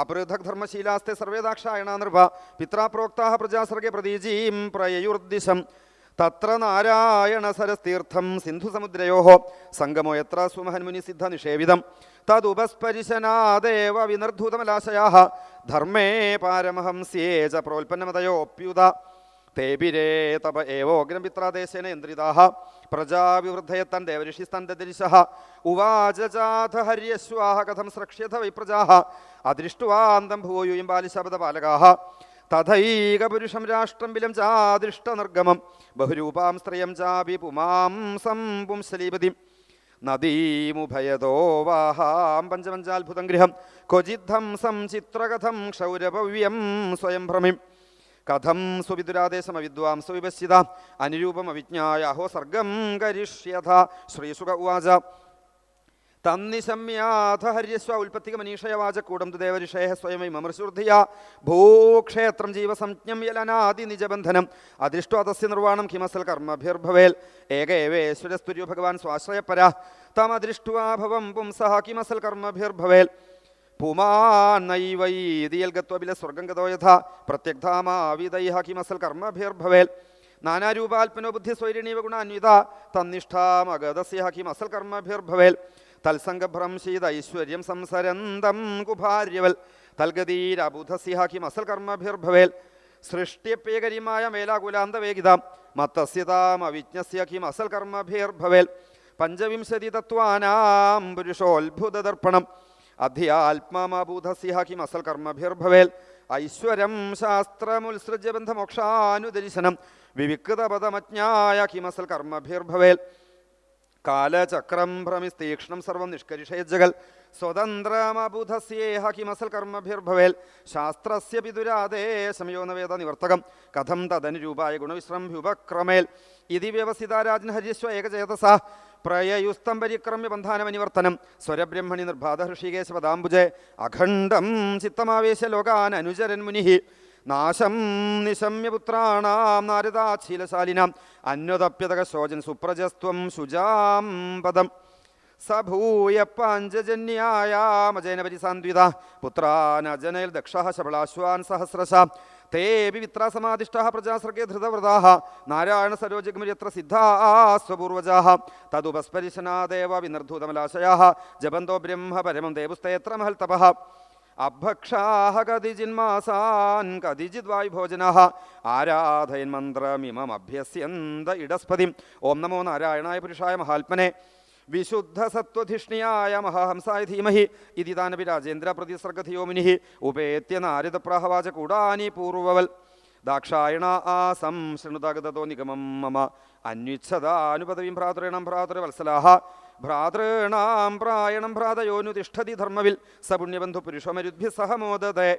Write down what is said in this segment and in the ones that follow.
അപൃഥക് ധർമ്മശീലാസ്തെ സർവേദാക്ഷായണ നൃപ. പിത്രാപ്രോക്താ പ്രജാസർഗെ പ്രതീജീം പ്രയയുർദിശം. തത്ര നാരായണ സരസ്തീർത്ഥം സിന്ധുസമുദ്രയോ. സംഗമോ എത്ര സുമഹന്മുനി സിദ്ധ നിഷേവിതം. തദുപസ്പരിശനാദേവ വിനർദ്ധൂതമലാശയാ ധർമ്മേ പാരമഹംസ്യേ ച പ്രോൽപ്പന്നമതയോപ്യുത. തേബിരേ തപ ഏവോഗ്നപിത്രാദേശേന യന്ത്രിതാഹ. പ്രജാവിവൃദ്ധയത്തൻ ദേവഋഷിസ്തൻ ദദരിശः ഉവാച ചാഥ ഹര്യശ്വാഹ കഥം സ്രക്ഷ്യഥ വിപ്രജാഹ. അദൃഷ്ടുവാന്തം ഭൂയൂയും ബാലിശബദ ബാലകാഹ. തഥൈകപുരുഷം രാഷ്ട്രം വിലം ചാദൃഷ്ടനിർഗമം. ബഹുരൂപാം സ്ത്രീയം ചാപി സംപും ശലീപതി നദീമുഭയതോ വാഹാം പഞ്ചപഞ്ചാത്ഭുതം ഗൃഹം. ക്വചിദ്ധംസം ചിത്രകഥം ക്ഷൗരഭവ്യം സ്വയം ഭ്രമിം കഥം സുവിദുരാദേശമ വിദ്വാംസ വിപശ്യത അനുരൂപം അവിജ്ഞായ അഹോ സർഗം കരിഷ്യഥ ശ്രീസുഖ ഉവാച. തന്നിശമ്യാഥഹര്യസ്വ ഉൽപ്പത്തിക മനീഷയവാച കൂടം തു ദേവരിഷയ സ്വയമൈ മമൃശുർധിയ ഭൂക്ഷേത്രം ജീവസംജ്ഞം യലനാദി നിജബന്ധനം അദൃഷ്ടോ അതസ്യ നിർവാണം കിമസൽ കർമ്മഭിർഭവേൽ ഏക ഏവേശ്വരസ്തുര്യോ ഭഗവാൻ സ്വാശ്രയപര തമദൃഷ്ടുവാഭവം പുംസഹ കിമസൽ കർമ്മഭിർഭവേൽ പുമാനൈവൈതിയൽ ഗത്വബില സ്വർഗം ഗതോ യഥ പ്രത്യഗ്ധാമാവിതൈഹ കിമസൽ കർമ്മഭിർഭവേൽ. നാനാരൂപാൽപ്പനോ ബുദ്ധി സ്വൈരിണീവ തന്നിഷ്ഠാമഗതസ്യ കിമസൽ കർമ്മഭിർഭവേൽ. തൽസംഗഭ്രംശീത ഐശ്വര്യം സംസരന്തം കുഭാര്യവൽ. തൽഗതീരബുധസ്യ കിമസൽ കർമ്മഭിർഭവേൽ. സൃഷ്ടിപ്രിയകരിമായ മേലാകുലാന്തവേഗിതാം. മത്തസ്യതാം അവിജ്ഞസ്യ കിമസൽ കർമ്മഭിർഭവേൽ. പഞ്ചവിംശതി തത്വാനാം പുരുഷോത്ഭുതദർപ്പണം. അധ്യാത്മമബൂധസ്യ അസൽ കർമ്മഭിർഭവേൽ ഐശ്വര്യം ശാസ്ത്രമുത്സൃജ്യ ബന്ധമോക്ഷാനുദർശനം വിവിക്തപദമജ്ഞായ കിമസൽ കർമ്മഭിർഭവേൽ കാലചക്രം ഭ്രമിസ്തീക്ഷണം സർവം നിഷ്കരിഷയജകൽ സ്വതന്ത്രമബുധസ്യേഹ കിമസൽ കർമ്മഭിർഭവേൽ ശാസ്ത്രസ്യ പിതുരാദേശമയോ നവേദ നിവർത്തകം കഥം തദനുരൂപായ ഗുണവിശ്രംഭ്യുപക്രമേൽ. ഇതി വ്യവസിതാരാജൻ ഹരിസ്വ ഏകചേതസ. പ്രയയുസ്തം പരിക്രമ്യ ബന്ധാനമനിവർത്തനം സ്വരബ്രഹ്മണി നിർബാധ ഋഷികേശ പദാംബുജെ അഖണ്ഡം ചിത്തമാവേശ ലോകാൻ അനുചരൻ മുനി നാശം നിശമ്യപുത്രാണാം നാരദാശീലശാലിനാം. അന്വതപ്യതക ശോചൻ സുപ്രജസ്ത്വം ശുചാം പദം. സഭൂയ പാഞ്ചജന്യായാമജന പരിസാന്വിത പുത്രാനജനയിൽ ദക്ഷ ശബളാശ്വാൻ സഹസ്രശ തേപി വിത്രാസമാധിഷ്ഠ പ്രജാസർഗേ ധൃതവ്രതാ നാരായണ സരോജഗമിര്യത്ര സിദ്ധാസ്വപൂർവജാ തദുപസ്പരിശനാദേവ വിനർധൂതമലാശയാ ജപന്തോ ബ്രഹ്മ പരമം ദേവുസ്തേത്ര മഹൽ തപഃ അഭക്ഷാഹ കതിജിന്മാസാൻ കതിചിത് വായുഭോജനാः ആരാധയൻ മന്ത്രമിമഭ്യസ്യന്ത ഇടസ്പതി. ഓം നമോ നാരായണായ പുരുഷായ മഹാത്മനെ. വിശുദ്ധ സത്വധിഷ്ണിയായ മഹാഹംസായ ധീമഹി ഇതി താനപി രാജേന്ദ്ര പ്രതിസർഗധിയോ മുനി ഉപേത്യ നാരദപ്രാഹവാച കൂടാനി പൂർവവൽ. ദാക്ഷായണ ആസം ശൃണുതാഗതോ നിഗമം മമ അന്വിച്ഛതാനുപദവീം ഭ്രാതൃണം ഭ്രാതൃവത്സലാഹ ഭ്രാതൃണാം പ്രായണം ഭ്രാതയോനു തിഷ്ഠതി ധർമ്മവിൽ സ പുണ്യബന്ധു പുരുഷമരുദ്ഭ്യ സഹ മോദതേ.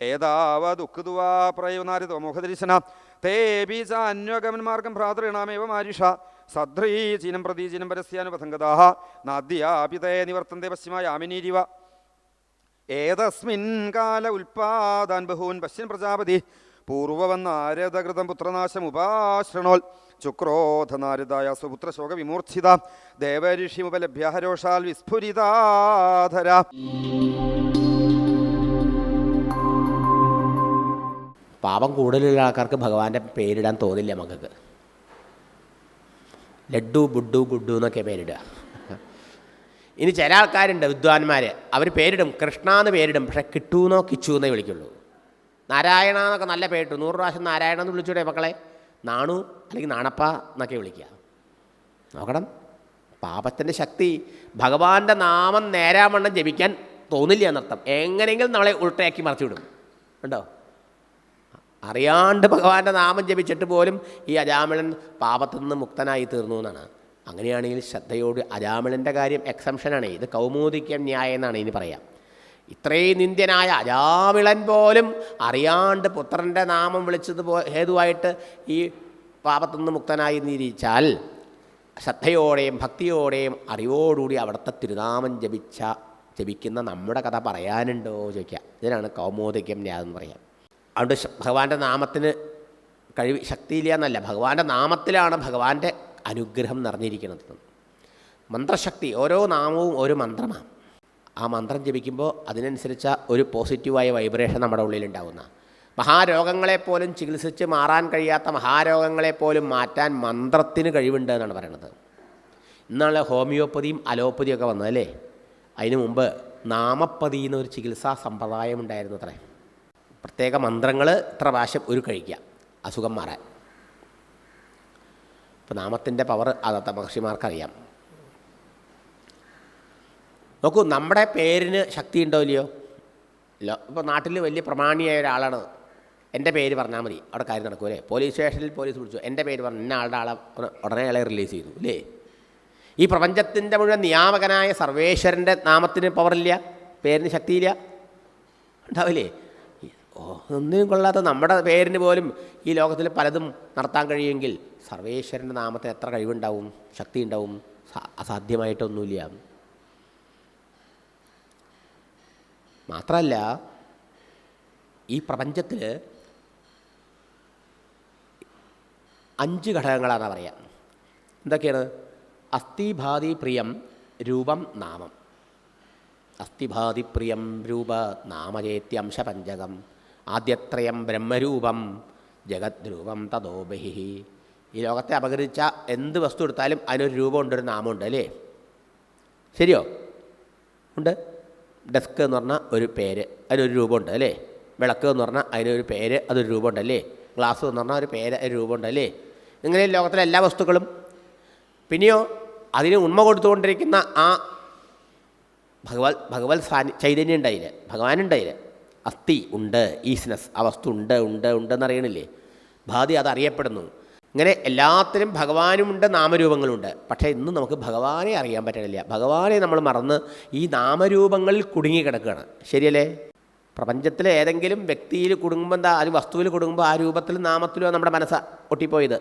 ഏതാവദുഃഖുതുവാ പ്രയോനാരിതോ മോഹദർശന തേ ബീജാന്വഗമന്മാർഗം ഭ്രാതॄണാമേവ മാരിഷ സദ്രീചീനം പ്രതീചീനം പരസ്യാനുപഥംഗതാഹ നാദ്യാപിതേ നിവർത്തന്തെ പശ്ചിമയാമിനീരിവ ഏതസ്മിൻ കാല ഉൽപാദാൻ ബഹൂൻ പശ്യൻ പ്രജാപതി. പൂർവവന്നാരതകൃതം പുത്രനാശം ഉപാശ്രണോൽ ചുക്രോധനാരദായ സ്വപുത്ര ശോക വിമൂർച്ഛിത ദേവഋഷിമുപലഭ്യ ഹരോഷാൽ വിസ്ഫുരിതാധര. പാപം കൂടുതലുള്ള ആൾക്കാർക്ക് ഭഗവാന്റെ പേരിടാൻ തോന്നില്ല മക്കൾക്ക്. ലഡ്ഡു ബുഡ്ഡു ഗുഡ്ഡു എന്നൊക്കെ പേരിടുക. ഇനി ചില ആൾക്കാരുണ്ട് വിദ്വാൻമാർ അവർ പേരിടും. കൃഷ്ണ എന്ന് പേരിടും. പക്ഷേ കിട്ടൂന്നോ കിച്ചു എന്നേ വിളിക്കുള്ളൂ. നാരായണ എന്നൊക്കെ നല്ല പേരിട്ടു. നൂറ് പ്രാവശ്യം നാരായണ എന്ന് വിളിച്ചൂടെ മക്കളെ? നാണു അല്ലെങ്കിൽ നാണപ്പ എന്നൊക്കെ വിളിക്കുക. നോക്കണം. പാപത്തിന്റെ ശക്തി ഭഗവാന്റെ നാമം നേരാമണ്ണം ജപിക്കാൻ തോന്നില്ല എന്നർത്ഥം. എങ്ങനെയെങ്കിലും നമ്മളെ ഉൾട്ടയാക്കി മറച്ചു വിടും. ഉണ്ടോ അറിയാണ്ട് ഭഗവാന്റെ നാമം ജപിച്ചിട്ട് പോലും ഈ അജാമിളൻ പാപത്തിൽ നിന്ന് മുക്തനായി തീർന്നു എന്നാണ്. അങ്ങനെയാണെങ്കിൽ ശ്രദ്ധയോട് അജാമിളന്റെ കാര്യം എക്സംഷനാണ് ഇത് കൗമോദിക്യം ന്യായം എന്നാണ് ഇനി പറയാം. ഇത്രയും നിന്ദ്യനായ അജാമിളൻ പോലും അറിയാണ്ട് പുത്രന്റെ നാമം വിളിച്ചത് പോ ഹേതുവായിട്ട് ഈ പാപത്തിൽ നിന്ന് മുക്തനായി നിരീച്ചാൽ ശ്രദ്ധയോടെയും ഭക്തിയോടെയും അറിവോടുകൂടി അവിടുത്തെ തിരുനാമം ജപിച്ച ജപിക്കുന്ന നമ്മുടെ കഥ പറയാനുണ്ടോ ചോദിക്കുക ഇതിനാണ് കൗമോദിക്യം ന്യായം എന്ന് പറയാം. അതുകൊണ്ട് ഭഗവാന്റെ നാമത്തിന് കഴിവ് ശക്തിയില്ല എന്നല്ല ഭഗവാന്റെ നാമത്തിലാണ് ഭഗവാന്റെ അനുഗ്രഹം നിറഞ്ഞിരിക്കുന്നത്. മന്ത്രശക്തി ഓരോ നാമവും ഒരു മന്ത്രമാണ്. ആ മന്ത്രം ജപിക്കുമ്പോൾ അതിനനുസരിച്ച ഒരു പോസിറ്റീവായ വൈബ്രേഷൻ നമ്മുടെ ഉള്ളിലുണ്ടാവുന്ന. മഹാരോഗങ്ങളെപ്പോലും ചികിത്സിച്ച് മാറാൻ കഴിയാത്ത മഹാരോഗങ്ങളെപ്പോലും മാറ്റാൻ മന്ത്രത്തിന് കഴിവുണ്ട് എന്നാണ് പറയുന്നത്. ഇന്നാണ് ഹോമിയോപ്പതിയും അലോപ്പതിയും ഒക്കെ വന്നതല്ലേ അതിനു മുമ്പ് നാമപ്പതി എന്നൊരു ചികിത്സാ സമ്പ്രദായം ഉണ്ടായിരുന്നു അത്രേ പ്രത്യേക മന്ത്രങ്ങൾ ഇത്ര പ്രാവശ്യം ഒരു കഴിക്കുക. അസുഖം മാറാൻ. ഇപ്പോൾ നാമത്തിന്റെ പവർ അതത്ത മഹർഷിമാർക്കറിയാം. നോക്കൂ നമ്മുടെ പേരിന് ശക്തി ഉണ്ടോ ഇല്ലയോ? ഇല്ല. ഇപ്പോൾ നാട്ടിൽ വലിയ പ്രമാണിയായ ഒരാളാണ്. എന്റെ പേര് പറഞ്ഞാൽ മതി. അവിടെ കാര്യം നടക്കും അല്ലേ പോലീസ് സ്റ്റേഷനിൽ പോലീസ് പിടിച്ചു. എന്റെ പേര് പറഞ്ഞു ഇന്ന ആളുടെ ആളെ ഉടനെ അയാളെ റിലീസ് ചെയ്തു അല്ലേ ഈ പ്രപഞ്ചത്തിന്റെ മുഴുവൻ നിയാമകനായ സർവേശ്വരന്റെ നാമത്തിന് പവറില്ല പേരിന് ശക്തിയില്ല? ഉണ്ടാവില്ലേ? ഒന്നിനും കൊള്ളാത്ത നമ്മുടെ പേരിന് പോലും ഈ ലോകത്തിൽ പലതും നടത്താൻ കഴിയുമെങ്കിൽ സർവേശ്വരന്റെ നാമത്തിന് എത്ര കഴിവുണ്ടാവും ശക്തി ഉണ്ടാവും അസാധ്യമായിട്ടൊന്നുമില്ല. മാത്രമല്ല ഈ പ്രപഞ്ചത്തിൽ അഞ്ച് ഘടകങ്ങളാണ് പറയാം എന്തൊക്കെയാണ്? അസ്ഥിഭാതി പ്രിയം രൂപം നാമം. അസ്ഥിഭാതി പ്രിയം രൂപ നാമചേത്യംശ പഞ്ചകം ആദ്യത്രയം ബ്രഹ്മരൂപം ജഗദ്രൂപം തതോ ഈ ലോകത്തെ അപകരിച്ച എന്ത് വസ്തു എടുത്താലും അതിനൊരു രൂപമുണ്ട് ഒരു നാമമുണ്ട് അല്ലേ? ശരിയോ? ഉണ്ട്. ഡെസ്ക് എന്ന് പറഞ്ഞാൽ ഒരു പേര് അതിനൊരു രൂപമുണ്ട് അല്ലേ? വിളക്ക് എന്ന് പറഞ്ഞാൽ അതിനൊരു പേര് അതൊരു രൂപമുണ്ട് അല്ലേ? ഗ്ലാസ് എന്ന് പറഞ്ഞാൽ ഒരു പേര് ഒരു രൂപമുണ്ട് അല്ലേ? ഇങ്ങനെ ലോകത്തിലെ എല്ലാ വസ്തുക്കളും. പിന്നെയോ അതിന് ഉണ്മ കൊടുത്തുകൊണ്ടിരിക്കുന്ന ആ ഭഗവത് ഭഗവത് സാനി ചൈതന്യം ഉണ്ടായില്ല ഭഗവാനുണ്ടായില്ല അസ്ഥി ഉണ്ട് ഈസ്നസ് ആ വസ്തു ഉണ്ട് ഉണ്ട് ഉണ്ടെന്ന് അറിയണില്ലേ ഭാതി അത് അറിയപ്പെടുന്നു. ഇങ്ങനെ എല്ലാത്തിനും ഭഗവാനുമുണ്ട് നാമരൂപങ്ങളുണ്ട്. പക്ഷേ ഇന്ന് നമുക്ക് ഭഗവാനെ അറിയാൻ പറ്റണില്ല. ഭഗവാനെ നമ്മൾ മറന്ന് ഈ നാമരൂപങ്ങളിൽ കുടുങ്ങി കിടക്കുകയാണ്. ശരിയല്ലേ? പ്രപഞ്ചത്തിലെ ഏതെങ്കിലും വ്യക്തിയിൽ കുടുങ്ങുമ്പോൾ എന്താ അത് വസ്തുവിൽ കുടുങ്ങുമ്പോൾ ആ രൂപത്തിലും നാമത്തിലോ നമ്മുടെ മനസ്സ് ഒട്ടിപ്പോയത്?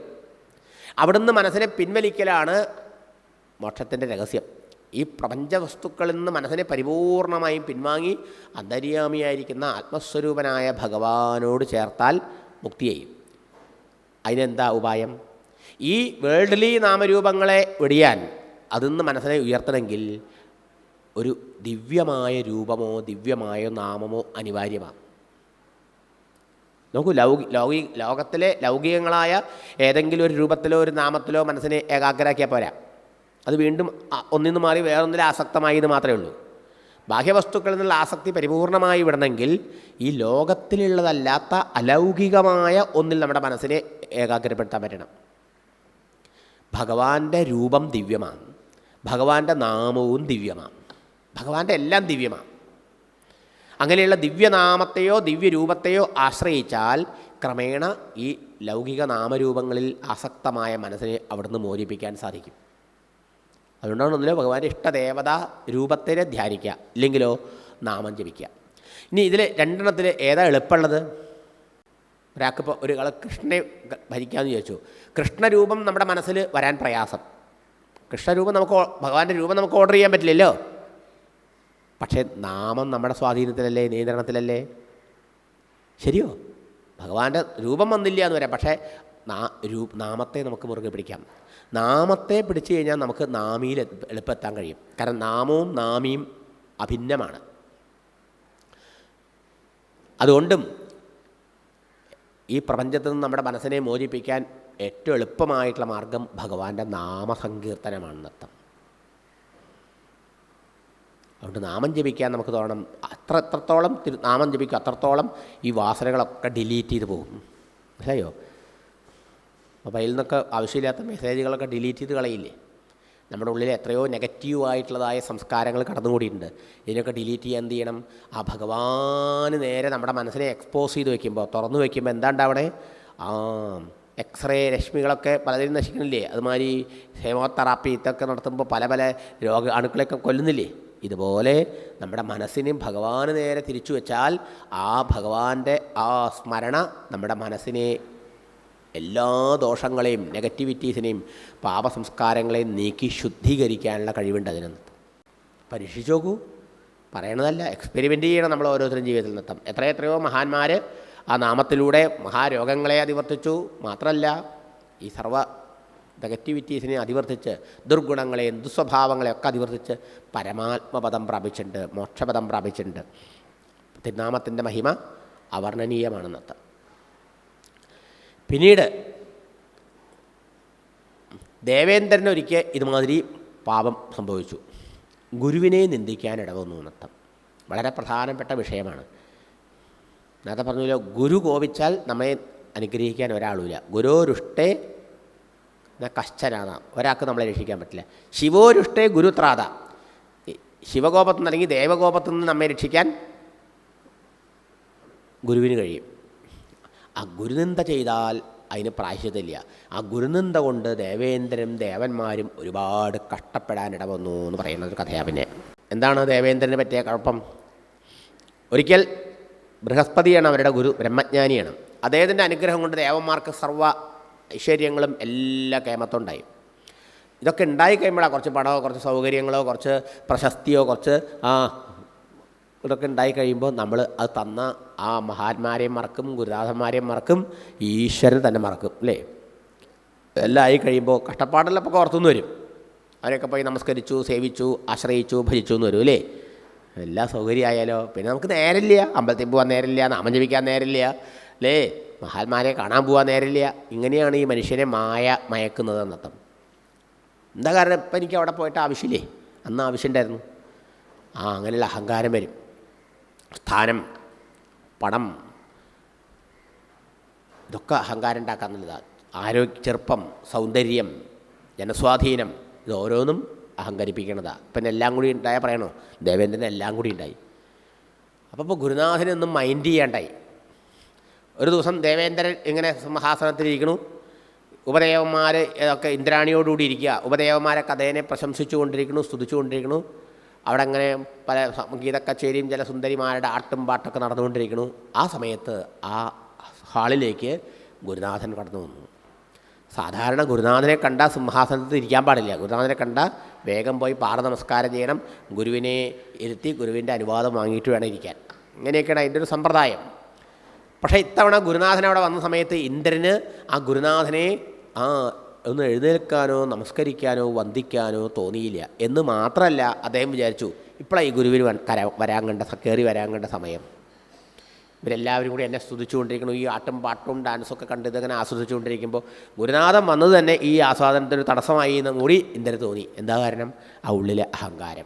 അവിടുന്ന് മനസ്സിനെ പിൻവലിക്കലാണ് മോക്ഷത്തിന്റെ രഹസ്യം. ഈ പ്രപഞ്ച വസ്തുക്കളിൽ നിന്ന് മനസ്സിനെ പരിപൂർണമായും പിൻവാങ്ങി അന്തര്യാമിയായിരിക്കുന്ന ആത്മസ്വരൂപനായ ഭഗവാനോട് ചേർത്താൽ മുക്തി ചെയ്യും. അതിനെന്താ ഉപായം? ഈ വേൾഡ്ലി നാമരൂപങ്ങളെ വെടിയാൻ അതിൽ നിന്ന് മനസ്സിനെ ഉയർത്തണമെങ്കിൽ ഒരു ദിവ്യമായ രൂപമോ ദിവ്യമായ നാമമോ അനിവാര്യമാണ്. നോക്കൂ ലൗകി ലൗകി ലോകത്തിലെ ലൗകികങ്ങളായ ഏതെങ്കിലും ഒരു രൂപത്തിലോ ഒരു നാമത്തിലോ മനസ്സിനെ ഏകാഗ്രാക്കിയാൽ പോരാ. അത് വീണ്ടും ഒന്നിൽ നിന്ന് മാറി വേറൊന്നിൽ എന്ന് മാത്രമേ ഉള്ളൂ. ബാഹ്യവസ്തുക്കളിൽ നിന്നുള്ള ആസക്തി പരിപൂർണമായി വിടണമെങ്കിൽ ഈ ലോകത്തിലുള്ളതല്ലാത്ത അലൗകികമായ ഒന്നിൽ നമ്മുടെ മനസ്സിനെ ഏകാഗ്രപ്പെടുത്താൻ പറ്റണം. ഭഗവാന്റെ രൂപം ദിവ്യമാണ്. ഭഗവാന്റെ നാമവും ദിവ്യമാണ്. ഭഗവാന്റെ എല്ലാം ദിവ്യമാണ്. അങ്ങനെയുള്ള ദിവ്യനാമത്തെയോ ദിവ്യരൂപത്തെയോ ആശ്രയിച്ചാൽ ക്രമേണ ഈ ലൗകിക നാമരൂപങ്ങളിൽ ആസക്തമായ മനസ്സിനെ അവിടുന്ന് മോചിപ്പിക്കാൻ സാധിക്കും. അതുകൊണ്ടാണ് ഒന്നിലോ ഭഗവാന്റെ ഇഷ്ടദേവത രൂപത്തിനെ ധ്യാനിക്കുക ഇല്ലെങ്കിലോ നാമം ജപിക്കുക. ഇനി ഇതിൽ രണ്ടെണ്ണത്തിൽ ഏതാ എളുപ്പമുള്ളത്? ഒരാൾക്കിപ്പോൾ ഒരു ആൾ കൃഷ്ണനെ ഭരിക്കാമെന്ന് ചോദിച്ചു കൃഷ്ണരൂപം നമ്മുടെ മനസ്സിൽ വരാൻ പ്രയാസം. കൃഷ്ണരൂപം നമുക്ക് ഭഗവാന്റെ രൂപം നമുക്ക് ഓർഡർ ചെയ്യാൻ പറ്റില്ലല്ലോ. പക്ഷേ നാമം നമ്മുടെ സ്വാധീനത്തിലല്ലേ നിയന്ത്രണത്തിലല്ലേ? ശരിയോ? ഭഗവാന്റെ രൂപം വന്നില്ല എന്ന് വരാം. പക്ഷേ നാമത്തെ നമുക്ക് മുറുകെ പിടിക്കാം. നാമത്തെ പിടിച്ചു കഴിഞ്ഞാൽ നമുക്ക് നാമിയിൽ എളുപ്പമെത്താൻ കഴിയും. കാരണം നാമവും നാമിയും അഭിന്നമാണ്. അതുകൊണ്ടും ഈ പ്രപഞ്ചത്തിൽ നിന്ന് നമ്മുടെ മനസ്സിനെ മോചിപ്പിക്കാൻ ഏറ്റവും എളുപ്പമായിട്ടുള്ള മാർഗം ഭഗവാന്റെ നാമസങ്കീർത്തനമാണെന്നർത്ഥം അതുകൊണ്ട് നാമം ജപിക്കാൻ നമുക്ക് തോന്നണം. അത്ര എത്രത്തോളം നാമം ജപിക്കും അത്രത്തോളം ഈ വാസനകളൊക്കെ ഡിലീറ്റ് ചെയ്ത് പോകും. മനസ്സിലായോ? മൊബൈലിൽ നിന്നൊക്കെ ആവശ്യമില്ലാത്ത മെസ്സേജുകളൊക്കെ ഡിലീറ്റ് ചെയ്ത് കളയില്ലേ? നമ്മുടെ ഉള്ളിൽ എത്രയോ നെഗറ്റീവായിട്ടുള്ളതായ സംസ്കാരങ്ങൾ കടന്നുകൂടിയിട്ടുണ്ട്. ഇതിനൊക്കെ ഡിലീറ്റ് ചെയ്യാൻ എന്ത് ചെയ്യണം? ആ ഭഗവാന് നേരെ നമ്മുടെ മനസ്സിനെ എക്സ്പോസ് ചെയ്ത് വയ്ക്കുമ്പോൾ തുറന്നു വയ്ക്കുമ്പോൾ എന്താണ്ട് അവിടെ? ആ എക്സ്റേ രശ്മികളൊക്കെ പലതിനും നശിക്കണില്ലേ? അതുമാതിരി ഹെമോതെറാപ്പി ഇതൊക്കെ നടത്തുമ്പോൾ പല പല രോഗ അണുക്കളെയൊക്കെ കൊല്ലുന്നില്ലേ? ഇതുപോലെ നമ്മുടെ മനസ്സിനെയും ഭഗവാന് നേരെ തിരിച്ചു വെച്ചാൽ ആ ഭഗവാന്റെ ആ സ്മരണ നമ്മുടെ മനസ്സിനെ എല്ലാ ദോഷങ്ങളെയും നെഗറ്റിവിറ്റീസിനെയും പാപസംസ്കാരങ്ങളെയും നീക്കി ശുദ്ധീകരിക്കാനുള്ള കഴിവുണ്ട് അതിനകത്ത്. പരീക്ഷിച്ചു നോക്കൂ പറയണതല്ല എക്സ്പെരിമെന്റ് ചെയ്യണം നമ്മൾ ഓരോരുത്തരും ജീവിതത്തിൽ നിന്നെത്തും എത്രയെത്രയോ മഹാന്മാർ ആ നാമത്തിലൂടെ മഹാരോഗങ്ങളെ അതിവർത്തിച്ചു. മാത്രമല്ല ഈ സർവ നെഗറ്റിവിറ്റീസിനെ അതിവർത്തിച്ച് ദുർഗുണങ്ങളെയും ദുസ്വഭാവങ്ങളെയും ഒക്കെ അതിവർത്തിച്ച് പരമാത്മപദം പ്രാപിച്ചിട്ടുണ്ട് മോക്ഷപദം പ്രാപിച്ചിട്ടുണ്ട്. തിരുനാമത്തിന്റെ മഹിമ അവർണനീയമാണെന്നർത്ഥം പിന്നീട് ദേവേന്ദ്രൻ ഒരിക്കൽ ഇതുമാതിരി പാപം സംഭവിച്ചു. ഗുരുവിനെ നിന്ദിക്കാൻ ഇടവന്നു എന്നർത്ഥം. വളരെ പ്രധാനപ്പെട്ട വിഷയമാണ്. നേരത്തെ പറഞ്ഞല്ലോ ഗുരു കോപിച്ചാൽ നമ്മെ അനുഗ്രഹിക്കാൻ ഒരാളുമില്ല. ഗുരോരുഷ്ടേ ന കശ്ചനാണ് ഒരാൾക്ക് നമ്മളെ രക്ഷിക്കാൻ പറ്റില്ല. ശിവോരുഷ്ടേ ഗുരുത്രാത. ശിവകോപത്തിൽ നിന്ന് അല്ലെങ്കിൽ ദേവകോപത്തിൽ നിന്ന് നമ്മെ രക്ഷിക്കാൻ ഗുരുവിന് കഴിയും. ആ ഗുരുനിന്ദ ചെയ്താൽ അതിന് പ്രായശ്യത്തില്ല ആ ഗുരുനിന്ദ കൊണ്ട് ദേവേന്ദ്രനും ദേവന്മാരും ഒരുപാട് കഷ്ടപ്പെടാൻ ഇടവന്നു എന്ന് പറയുന്ന ഒരു കഥയാണ് പിന്നെ. എന്താണ് ദേവേന്ദ്രന് പറ്റിയ കുഴപ്പം? ഒരിക്കൽ ബൃഹസ്പതിയാണ് അവരുടെ ഗുരു ബ്രഹ്മജ്ഞാനിയാണ്. അദ്ദേഹത്തിന്റെ അനുഗ്രഹം കൊണ്ട് ദേവന്മാർക്ക് സർവ ഐശ്വര്യങ്ങളും എല്ലാ കേമത്തുണ്ടായി ഇതൊക്കെ ഉണ്ടായി കഴിയുമ്പോഴാണ് കുറച്ച് പണമോ കുറച്ച് സൗകര്യങ്ങളോ കുറച്ച് പ്രശസ്തിയോ കുറച്ച് ആ ഇതൊക്കെ ഉണ്ടായി കഴിയുമ്പോൾ നമ്മൾ അത് തന്ന ആ മഹാന്മാരെയും മറക്കും ഗുരുനാഥന്മാരെയും മറക്കും ഈശ്വരൻ തന്നെ മറക്കും അല്ലേ? എല്ലാം ആയി കഴിയുമ്പോൾ കഷ്ടപ്പാടെല്ലാം ഇപ്പോൾ ഓർത്തുനിന്ന് വരും. അവരൊക്കെ പോയി നമസ്കരിച്ചു സേവിച്ചു ആശ്രയിച്ചു ഭജിച്ചു എന്ന് വരും അല്ലേ? എല്ലാ സൗകര്യമായാലോ? പിന്നെ നമുക്ക് നേരമില്ല. അമ്പലത്തിൽ പോകാൻ നേരമില്ല നാമം ജപിക്കാൻ നേരമില്ല അല്ലേ? മഹാത്മാരെ കാണാൻ പോകാൻ നേരമില്ല. ഇങ്ങനെയാണ് ഈ മനുഷ്യനെ മായ മയക്കുന്നത് എന്നർത്ഥം. എന്താ കാരണം ഇപ്പം എനിക്ക് അവിടെ പോയിട്ട് ആവശ്യമില്ലേ? അന്ന് ആവശ്യമുണ്ടായിരുന്നു ആ അങ്ങനെയുള്ള അഹങ്കാരം വരും. സ്ഥാനം പണം ഇതൊക്കെ അഹങ്കാരം ഉണ്ടാക്കാൻ നല്ലതാണ് ആരോഗ്യ ചെറുപ്പം സൗന്ദര്യം ജനസ്വാധീനം ഇത് ഓരോന്നും അഹങ്കരിപ്പിക്കണതാണ് ഇപ്പം എല്ലാം കൂടി ഉണ്ടായാൽ പറയണോ? ദേവേന്ദ്രൻ എല്ലാം കൂടി ഉണ്ടായി. അപ്പോൾ ഇപ്പോൾ ഗുരുനാഥനൊന്നും മൈൻഡ് ചെയ്യാണ്ടായി. ഒരു ദിവസം ദേവേന്ദ്രൻ ഇങ്ങനെ സിംഹാസനത്തിലിരിക്കണു ഉപദേവന്മാർ ഒക്കെ ഇന്ദ്രാണിയോടുകൂടി ഇരിക്കുക. ഉപദേവന്മാരൊക്കെ കൊണ്ടിരിക്കണു പ്രശംസിച്ചുകൊണ്ടിരിക്കണു സ്തുതിച്ചുകൊണ്ടിരിക്കണു. അവിടെ അങ്ങനെ പല സംഗീത കച്ചേരിയും ചില സുന്ദരിമാരുടെ ആട്ടും പാട്ടൊക്കെ നടന്നുകൊണ്ടിരിക്കുന്നു. ആ സമയത്ത് ആ ഹാളിലേക്ക് ഗുരുനാഥൻ കടന്നു വന്നു. സാധാരണ ഗുരുനാഥനെ കണ്ട സിംഹാസനത്തിൽ ഇരിക്കാൻ പാടില്ല. ഗുരുനാഥനെ കണ്ട വേഗം പോയി പാറ നമസ്കാരം ചെയ്യണം. ഗുരുവിനെ ഇരുത്തി ഗുരുവിന്റെ അനുവാദം വാങ്ങിയിട്ട് വേണം ഇരിക്കാൻ. ഇങ്ങനെയൊക്കെയാണ് അതിന്റെ ഒരു സമ്പ്രദായം. പക്ഷേ ഇത്തവണ ഗുരുനാഥൻ അവിടെ വന്ന സമയത്ത് ഇന്ദ്രന് ആ ഗുരുനാഥനെ ആ ഒന്ന് എഴുന്നേൽക്കാനോ നമസ്കരിക്കാനോ വന്ദിക്കാനോ തോന്നിയില്ല. എന്ന് മാത്രമല്ല അദ്ദേഹം വിചാരിച്ചു ഇപ്പോഴാണ് ഈ ഗുരുവിന് കര- വരാൻ കണ്ട കയറി വരാൻ കണ്ട സമയം. ഇവരെല്ലാവരും കൂടി എന്നെ സ്തുതിച്ചുകൊണ്ടിരിക്കണം ഈ ആട്ടും പാട്ടും ഡാൻസൊക്കെ കണ്ട് ഇതങ്ങനെ ആസ്വദിച്ചുകൊണ്ടിരിക്കുമ്പോൾ ഗുരുനാഥൻ വന്നത് തന്നെ ഈ ആസ്വാദനത്തിന് തടസ്സമായി എന്ന് കൂടി ഇന്ദ്രന് തോന്നി. എന്താ കാരണം? ആ ഉള്ളിലെ അഹങ്കാരം.